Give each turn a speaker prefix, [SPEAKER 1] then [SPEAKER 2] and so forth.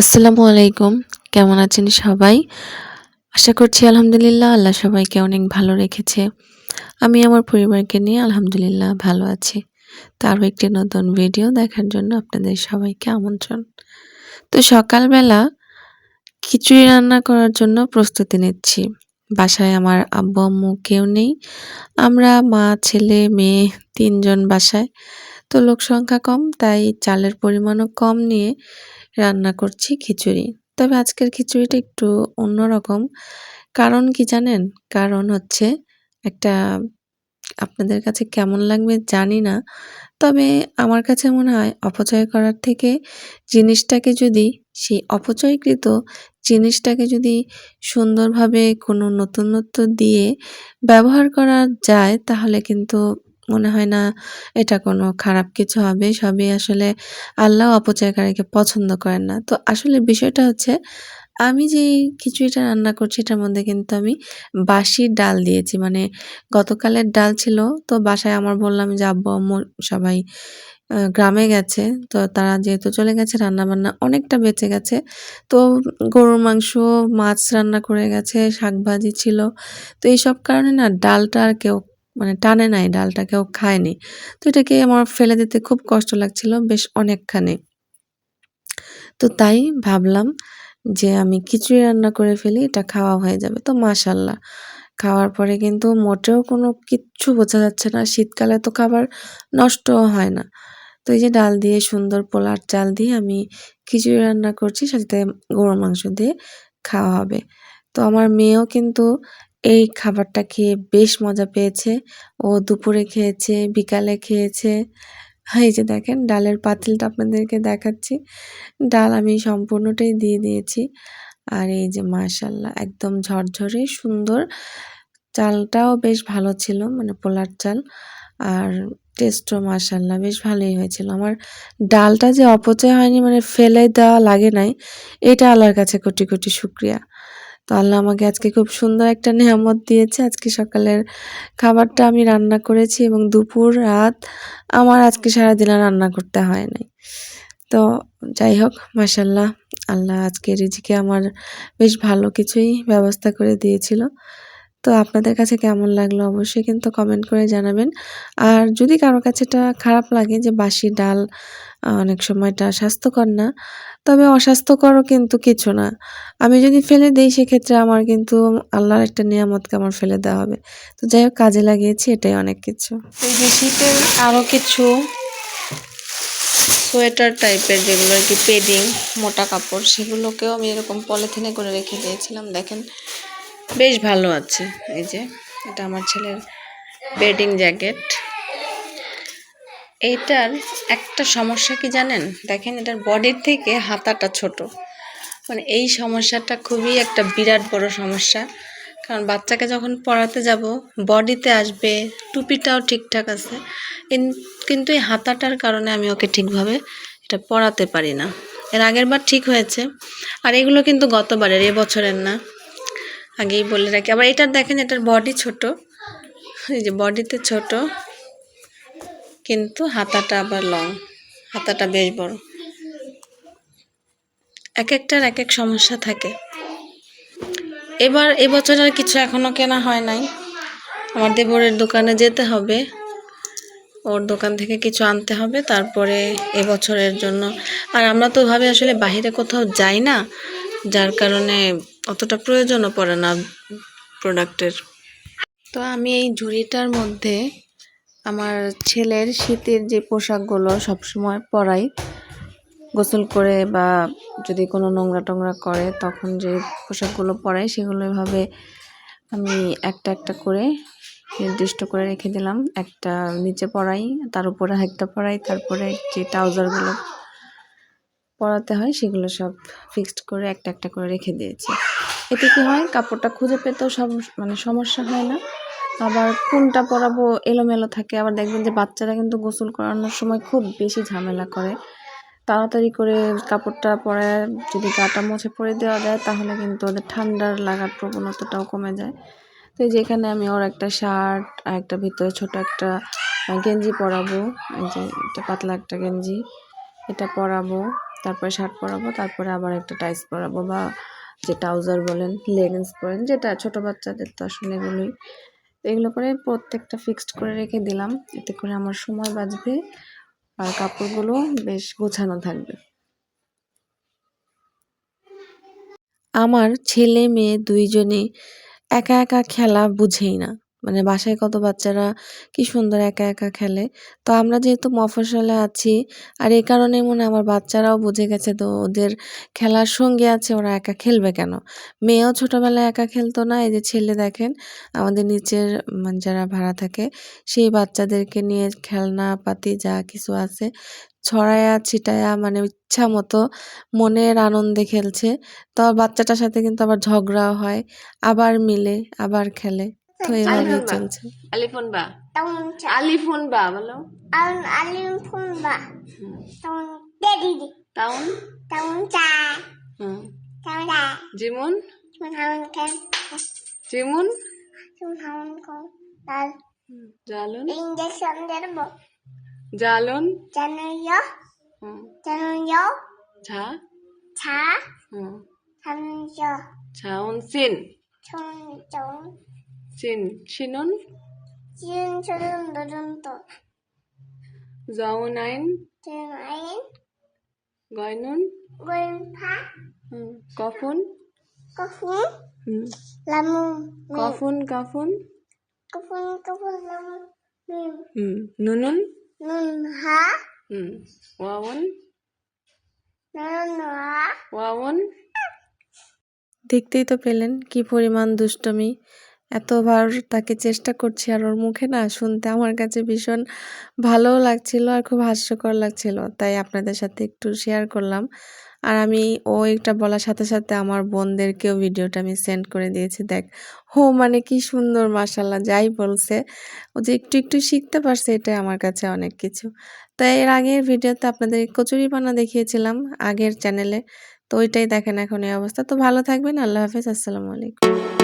[SPEAKER 1] আসসালামু আলাইকুম। কেমন আছেন সবাই? আশা করছি আলহামদুলিল্লাহ আল্লাহ সবাইকে অনেক ভালো রেখেছে। আমি আমার পরিবারকে নিয়ে আলহামদুলিল্লাহ ভালো আছি। তারও একটি নতুন ভিডিও দেখার জন্য আপনাদের সবাইকে আমন্ত্রণ। তো সকালবেলা খিচুড়ি রান্না করার জন্য প্রস্তুতি নিচ্ছি। বাসায় আমার আব্বু আম্মু কেউ নেই। আমরা মা, ছেলে, মেয়ে তিনজন বাসায়। তো লোক সংখ্যা কম, তাই চালের পরিমাণও কম নিয়ে রান্না করছি খিচুড়ি। তবে আজকের খিচুড়িটা একটু অন্যরকম। কারণ কি জানেন? কারণ হচ্ছে একটা আপনাদের কাছে কেমন লাগবে জানি না। তবে আমার কাছে মনে হয় অপচয় করার থেকে জিনিসটাকে যদি, সেই অপচয়কৃত জিনিসটাকে যদি সুন্দরভাবে কোনো নতুনত্ব দিয়ে ব্যবহার করা যায়, তাহলে কিন্তু মনে হয় না এটা কোনো খারাপ কিছু হবে। সবই আসলে আল্লাহ অপচয়কারীকে পছন্দ করেন না। তো আসলে বিষয়টা হচ্ছে, আমি যেই খিচুড়িটা রান্না করছি এটার মধ্যে কিন্তু আমি বাসির ডাল দিয়েছি। মানে গতকালের ডাল ছিল, তো বাসায় আমার বললাম যে, আব্বু, আম্মু সবাই গ্রামে গেছে, তো তারা যেহেতু চলে গেছে রান্না বান্না অনেকটা বেঁচে গেছে। তো গরুর মাংস, মাছ রান্না করে গেছে শাক ভাজি ছিল। তো এইসব কারণে না ডালটা আর কেউ মানে টানে নাই ডালটা কেউ খায়নি। তো এটাকে আমার ফেলে দিতে খুব কষ্ট লাগছিল বেশ অনেকখানি। তো তাই ভাবলাম যে আমি খিচুড়ি রান্না করে ফেলি, এটা খাওয়া হয়ে যাবে। তো মাশাল্লাহ, খাওয়ার পরে কিন্তু মোটেও কোনো কিচ্ছু বোঝা যাচ্ছে না, শীতকালে তো খাবার নষ্টও হয় না। তো এই যে ডাল দিয়ে সুন্দর পোলার চাল দিয়ে আমি খিচুড়ি রান্না করছি, সাথে গরুর মাংস দিয়ে খাওয়া হবে। তো আমার মেয়েও কিন্তু এই খাবারটা খেয়ে বেশ মজা পেয়েছে। ও দুপুরে খেয়েছে, বিকালে খেয়েছে। এই যে দেখেন, ডালের পাতিলটা আপনাদেরকে দেখাচ্ছি। ডাল আমি সম্পূর্ণটাই দিয়ে দিয়েছি। আর এই যে মাশাল্লাহ একদম ঝরঝরে সুন্দর। চালটাও বেশ ভালো ছিল মানে পোলার চাল। আর টেস্টও মাশাল্লাহ বেশ ভালোই হয়েছিল। আমার ডালটা যে অপচয় হয়নি মানে ফেলে দেওয়া লাগে নাই, এটা আল্লাহর কাছে কোটি কোটি শুক্রিয়া। তো আল্লাহ আমাকে আজকে খুব সুন্দর একটা নেহামত দিয়েছে। আজকে সকালের খাবারটা আমি রান্না করেছি এবং দুপুর রাত আমার আজকে সারাদিন রান্না করতে হয় নাই। তো যাই হোক মাসাল্লাহ আল্লাহ আজকে রিজিকে আমার বেশ ভালো কিছুই ব্যবস্থা করে দিয়েছিল। তো আপনাদের কাছে কেমন লাগল অবশ্যই কিন্তু কমেন্ট করে জানাবেন। আর যদি কারও কাছে এটা খারাপ লাগে যে বাসি ডাল অনেক সময়টা স্বাস্থ্যকর না। তবে অস্বাস্থ্যকরও কিন্তু কিছু না। আমি যদি ফেলে দিই, সেক্ষেত্রে আমার কিন্তু আল্লাহর একটা নিয়ামতকে আমার ফেলে দেওয়া হবে। তো যাই হোক, কাজে লাগিয়েছি, এটাই অনেক কিছু। এই যে শীতের আরও কিছু সোয়েটার টাইপের যেগুলো আর কি পেডিং, মোটা কাপড়, সেগুলোকেও আমি এরকম পলিথিনে করে রেখে দিয়েছিলাম। দেখেন, বেশ ভালো আছে। এই যে, এটা আমার ছেলের বেডিং জ্যাকেট। এইটার একটা সমস্যা কি জানেন? দেখেন এটার বডির থেকে হাতাটা ছোট। মানে এই সমস্যাটা খুবই একটা বিরাট বড় সমস্যা। কারণ বাচ্চাকে যখন পড়াতে যাব বডিতে আসবে, টুপিটাও ঠিকঠাক আছে। কিন্তু এই হাতাটার কারণে আমি ওকে ঠিকভাবে এটা পড়াতে পারি না। এর আগের বার ঠিক হয়েছে। আর এগুলো কিন্তু গতবারের বছরের না। আগেই বলে রাখি। আবার এটার দেখেন, এটার বডি ছোট। এই যে বডিতে ছোট। কিন্তু হাতাটা আবার লং হাতাটা বেশ বড়। এক একটার এক এক সমস্যা থাকে। এবার এবছর আর কিছু এখনও কেনা হয় নাই। আমার দেবরের দোকানে যেতে হবে। ওর দোকান থেকে কিছু আনতে হবে, তারপরে এবছরের জন্য। আর আমরা তো ভাবে আসলে বাহিরে কোথাও যাই না, যার কারণে অতটা প্রয়োজনও পড়ে না প্রোডাক্টের তো আমি এই ঝুড়িটার মধ্যে আমার ছেলের শীতের যে পোশাকগুলো সবসময় পরাই, গোসল করে বা যদি কোনো নোংরা টোংরা করে, তখন যে পোশাকগুলো পরাই সেগুলো এভাবে আমি একটা একটা করে নির্দিষ্ট করে রেখে দিলাম। একটা নিচে পরাই, তার উপরে একটা পরাই, তারপরে যে ট্রাউজারগুলো পরাতে হয় সেগুলো সব ফিক্সড করে একটা একটা করে রেখে দিয়েছি। এতে কি হয়, কাপড়টা খুঁজে পেতেও সব মানে সমস্যা হয় না। আবার কোনটা পরাবো এলোমেলো থাকে, আবার দেখবেন যে বাচ্চারা কিন্তু গোসল করানোর সময় খুব বেশি ঝামেলা করে। তাড়াতাড়ি করে কাপড়টা পরে যদি গাটা মুছে পরে দেওয়া যায়, তাহলে কিন্তু ওদের ঠান্ডার লাগার প্রবণতাটাও কমে যায়। তো যেখানে আমি ওর একটা শার্ট, আর একটা ভিতরে ছোট একটা গেঞ্জি পরাবো। এই যে একটা পাতলা একটা গেঞ্জি, এটা পরাবো, তারপরে শার্ট পরাবো, তারপরে আবার একটা টাইস পরাবো, বা যে ট্রাউজার বলেন, লেগিংস পরেন, যেটা ছোট বাচ্চাদের তো আসলে এগুলোই। তো এগুলো করে প্রত্যেকটা ফিক্সড করে রেখে দিলাম। এতে করে আমার সময় বাঁচবে আর কাপড়গুলো বেশ গোছানো থাকবে। আমার ছেলে মেয়ে দুইজনে একা একা খেলা বুঝেই না। মানে বাসায় কত বাচ্চারা কি সুন্দর একা একা খেলে। তো আমরা যেহেতু মফস্বলে আছি, আর এই কারণে মনে আমার বাচ্চারাও বুঝে গেছে তো ওদের খেলার সঙ্গী আছে, ওরা একা খেলবে কেন? মেয়েও ছোটোবেলায় একা খেলতো না, এই যে ছেলে দেখেন, আমাদের নিচের মানে যারা ভাড়া থাকে, সেই বাচ্চাদেরকে নিয়ে খেলনা পাতি যা কিছু আছে, ছড়ায়া, ছিটায়া মানে ইচ্ছা মতো মনের আনন্দে খেলছে। তো বাচ্চাটার সাথে কিন্তু আবার ঝগড়াও হয়, আবার মিলে, আবার খেলে। তো
[SPEAKER 2] আলহামদুলিল্লাহ।
[SPEAKER 1] চলছে
[SPEAKER 2] আলিফুন বা আলিফুন বা বলো
[SPEAKER 3] Tông cha
[SPEAKER 2] হুম
[SPEAKER 3] Tông đà
[SPEAKER 2] জিমুন জিমুন জালুন
[SPEAKER 3] đó bộ
[SPEAKER 2] জালুন
[SPEAKER 3] Chà nơ gió
[SPEAKER 2] ঝা
[SPEAKER 3] Chá
[SPEAKER 2] হুম
[SPEAKER 3] Thanh চিন
[SPEAKER 2] চিনন? চিন
[SPEAKER 3] চিনন হা
[SPEAKER 2] ওয়াউন
[SPEAKER 1] দেখতেই তো পেলেন কি পরিমাণ দুষ্টমি। এতবার তাকে চেষ্টা করছি আর ওর মুখে না শুনতে আমার কাছে ভীষণ ভালোও লাগছিল আর খুব হাস্যকর লাগছিল। তাই আপনাদের সাথে একটু শেয়ার করলাম। আর আমি ও একটা বলার সাথে সাথে আমার বোনদেরকেও ভিডিওটা আমি সেন্ড করে দিয়েছি। দেখ, হো মানে কি সুন্দর মাসাল্লাহ যাই বলছে। ও যে একটু একটু শিখতে পারছে এটা আমার কাছে অনেক কিছু। তো এর আগের ভিডিওতে আপনাদের কচুরি পানা দেখিয়েছিলাম আগের চ্যানেলে তো ওইটাই দেখেন এখন এই অবস্থা। তো ভালো থাকবেন, আল্লাহ হাফিজ, আসসালামু আলাইকুম।